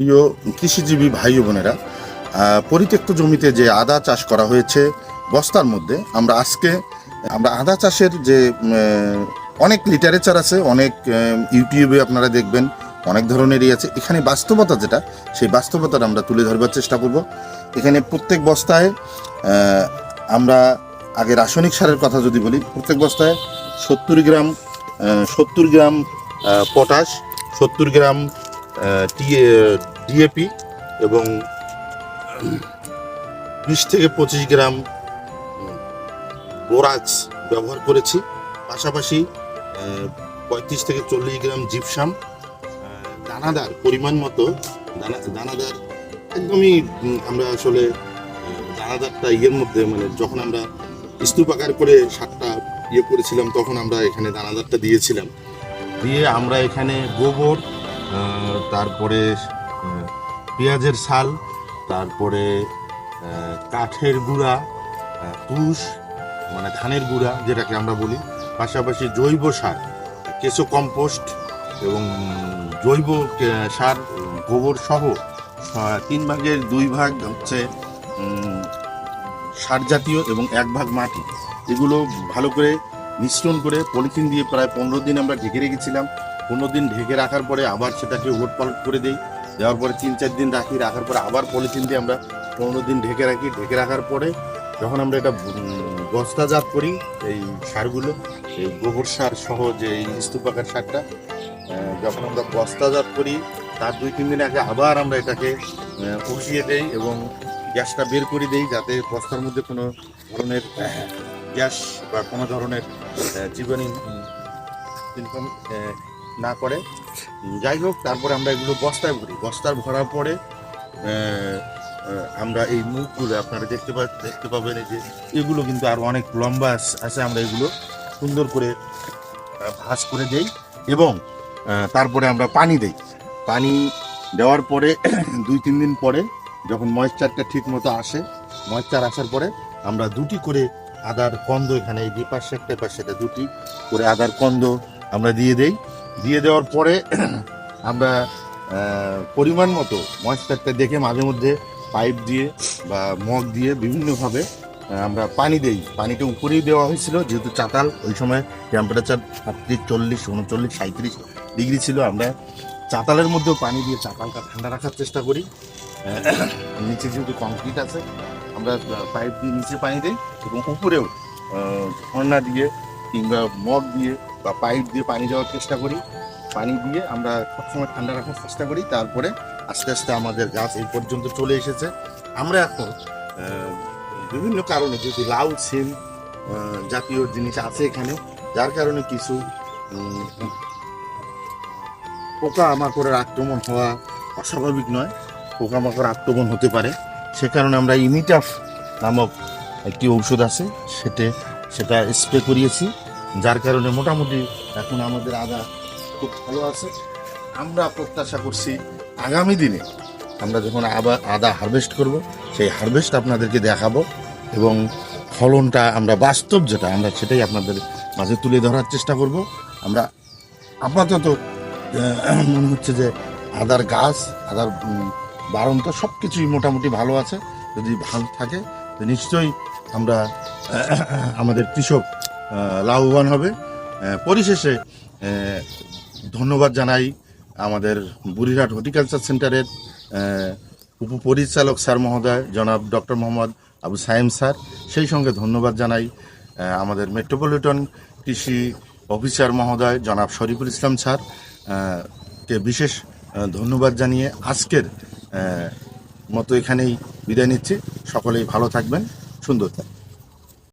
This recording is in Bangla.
প্রিয় কৃষিজীবী ভাই বোনেরা পরিত্যক্ত জমিতে যে আদা চাষ করা হয়েছে, বস্তার মধ্যে আমরা আজকে, আমরা আদা চাষের যে অনেক লিটারেচার আছে, অনেক ইউটিউবে আপনারা দেখবেন, অনেক ধরনেরই আছে। এখানে বাস্তবতা যেটা, সেই বাস্তবতাটা আমরা তুলে ধরবার চেষ্টা করব। এখানে প্রত্যেক বস্তায় আমরা আগে রাসায়নিক সারের কথা যদি বলি, প্রত্যেক বস্তায় সত্তর গ্রাম সত্তর গ্রাম পটাশ, সত্তর গ্রাম ডিএপি এবং বিশ থেকে পঁচিশ গ্রাম বোরাক্স ব্যবহার করেছি। পাশাপাশি পঁয়ত্রিশ থেকে চল্লিশ গ্রাম জিপসাম দানাদার পরিমাণ মতো, দানা, দানাদার একদমই আমরা আসলে দানাদারটা ইয়ের মধ্যে মানে যখন আমরা স্তূপ আকার করে সারটা ইয়ে করেছিলাম, তখন আমরা এখানে দানাদারটা দিয়েছিলাম। দিয়ে আমরা এখানে গোবর তারপরে পেঁয়াজের ছাল তারপরে কাঠের গুঁড়া তুষ মানে ধানের গুঁড়া যেটাকে আমরা বলি, পাশাপাশি জৈব সার, কেঁচো কম্পোস্ট এবং জৈব সার, গোবর সহ তিন ভাগের দুই ভাগ হচ্ছে সার জাতীয় এবং এক ভাগ মাটি। এগুলো ভালো করে মিশ্রণ করে পলিথিন দিয়ে প্রায় পনেরো দিন আমরা ঢেকে রেখেছিলাম। পনেরো দিন ঢেকে রাখার পরে আবার সেটাকে ওলট পালট করে দিই। দেওয়ার পরে তিন চার দিন রাখি, রাখার পরে আবার পলিথিন দিয়ে আমরা পনেরো দিন ঢেকে রাখি। ঢেকে রাখার পরে যখন আমরা এটা বস্তাজাত করি, এই সারগুলো, এই গোবর সার সহ যে এই স্তূপাকার সারটা যখন আমরা বস্তাজাত করি, তার দুই তিন দিন আগে আবার আমরা এটাকে উঠিয়ে দেই এবং গ্যাসটা বের করে দেই যাতে বস্তার মধ্যে কোনো ধরনের গ্যাস বা কোনো ধরনের জীবনী ইনকাম না করে। যাই হোক, তারপরে আমরা এগুলো বস্তায় ভরি। বস্তায় ভরার পরে আমরা এই মুখগুলো আপনারা দেখতে পা, দেখতে পাবেন এই যে, এগুলো কিন্তু আর অনেক লম্বা আছে। আমরা এগুলো সুন্দর করে ভাঁজ করে দেই এবং তারপরে আমরা পানি দেই। পানি দেওয়ার পরে, দুই, তিন দিন পরে যখন ময়েশ্চারটা ঠিক মতো আসে ময়েশ্চার আসার পরে আমরা দুটি করে আদার কন্দ এখানে এই যে পাশে, একটা পাশে দুটি করে আদার কন্দ আমরা দিয়ে দেই। দিয়ে দেওয়ার পরে আমরা পরিমাণ মতো ময়েশ্চারটা দেখে মাঝে মধ্যে পাইপ দিয়ে বা মগ দিয়ে বিভিন্নভাবে আমরা পানি দেই। পানিটা উপরেই দেওয়া হয়েছিল, যেহেতু চাতাল, ওই সময় টেম্পারেচার আটত্রিশ, চল্লিশ, উনচল্লিশ সাঁত্রিশ ডিগ্রি ছিল। আমরা চাতালের মধ্যেও পানি দিয়ে চাতালটা ঠান্ডা রাখার চেষ্টা করি। নিচে যেহেতু কংক্রিট আছে, আমরা পাইপ দিয়ে নিচে পানি দিই এবং উপরেও ঝর্ণা দিয়ে কিংবা মগ দিয়ে বা পাইপ দিয়ে পানি দেওয়ার চেষ্টা করি। পানি দিয়ে আমরা সবসময় ঠান্ডা রাখার চেষ্টা করি। তারপরে আস্তে আস্তে আমাদের গাছ এই পর্যন্ত চলে এসেছে। আমরা এখন বিভিন্ন কারণে যেহেতু লাউ সিম জাতীয় জিনিস আছে এখানে, যার কারণে কিছু পোকা মাকড়ের আক্রমণ হওয়া অস্বাভাবিক নয়। পোকামাকড় আক্রমণ হতে পারে। সে কারণে আমরা ইমিটাফ নামক একটি ঔষধ আছে, সেটা সেটা স্প্রে করিয়েছি। যার কারণে মোটামুটি এখন আমাদের আদা খুব ভালো আছে। আমরা প্রত্যাশা করছি আগামী দিনে আমরা যখন আবার আদা হারভেস্ট করব সেই হারভেস্ট আপনাদেরকে দেখাবো এবং ফলনটা আমরা বাস্তব যেটা আমরা সেটাই আপনাদের মাঝে তুলে ধরার চেষ্টা করব। আমরা আপাতত মনে হচ্ছে যে আদার গাছ আদার উম, বাড়ন্ত সব কিছুই মোটামুটি ভালো আছে। যদি ভালো থাকে তো নিশ্চয়ই আমরা আমাদের কৃষক লাভবান হবে। পরিশেষে ধন্যবাদ জানাই আমাদের বুড়িরহাট হর্টিকালচার সেন্টারের উপপরিচালক স্যার মহোদয়, জনাব ডক্টর মোহাম্মদ আবু সাইম স্যার। সেই সঙ্গে ধন্যবাদ জানাই আমাদের মেট্রোপলিটন কৃষি অফিসার মহোদয়, জনাব শরীফুল ইসলাম স্যার কে বিশেষ ধন্যবাদ জানিয়ে আজকের মতো এখানেই বিদায় নিচ্ছি। সকলেই ভালো থাকবেন। সুন্দর থাকবেন।